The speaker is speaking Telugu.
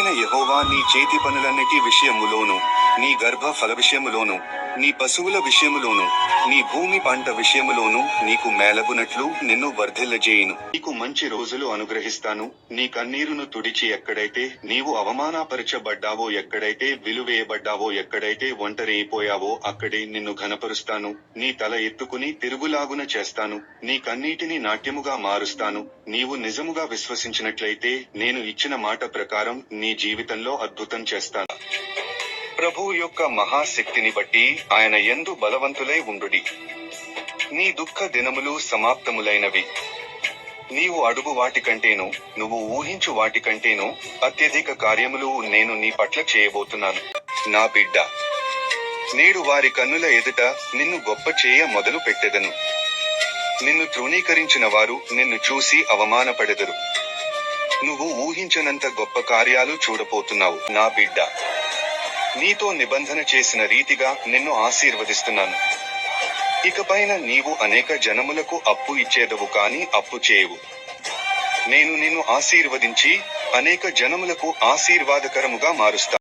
దేవుడైన యహోవా నీ చేతి పనులన్నిటి విషయములోను నీ గర్భ ఫల విషయములోను నీ పశువుల విషయములోను నీ భూమి పంట విషయములోను నీకు మేలగునట్లు నిన్ను వర్ధిల్లజేయును. నీకు మంచి రోజులు అనుగ్రహిస్తాను. నీ కన్నీరును తుడిచి ఎక్కడైతే నీవు అవమానపరచబడ్డావో ఎక్కడైతే విలువేయబడ్డావో ఎక్కడైతే ఒంటరి అయిపోయావో అక్కడే నిన్ను ఘనపరుస్తాను. నీ తల ఎత్తుకుని తిరుగులాగున చేస్తాను. నీ కన్నీటిని నాట్యముగా మారుస్తాను. నీవు నిజముగా విశ్వసించినట్లయితే నేను ఇచ్చిన మాట ప్రకారం నీ జీవితంలో అద్భుతం చేస్తాను. ప్రభువు యొక్క మహాశక్తిని బట్టి ఆయన ఎందు బలవంతులై ఉండుడి. నీ దుఃఖ దినములు సమాప్తములైనవి. నీవు అడుగు వాటికంటేను నువ్వు ఊహించు వాటికంటేను అత్యధిక కార్యములు నేను నీ పట్ల చేయబోతున్నాను. నా బిడ్డ నేడు వారి కన్నుల ఎదుట నిన్ను గొప్ప చేయ మొదలు పెట్టెదను. నిన్ను తృణీకరించిన వారు నిన్ను చూసి అవమానపడెదరు. నువ్వు ఊహించనంత గొప్ప కార్యాలు చూడబోతున్నావు. నా బిడ్డ నీతో నిబంధన చేసిన రీతిగా నిన్ను ఆశీర్వదిస్తున్నాను. ఇకపైన నీవు అనేక జనములకు అప్పు ఇచ్చేదవు కాని అప్పు చేయవు. నేను నిన్ను ఆశీర్వదించి అనేక జనములకు ఆశీర్వాదకరముగా మారుస్తాను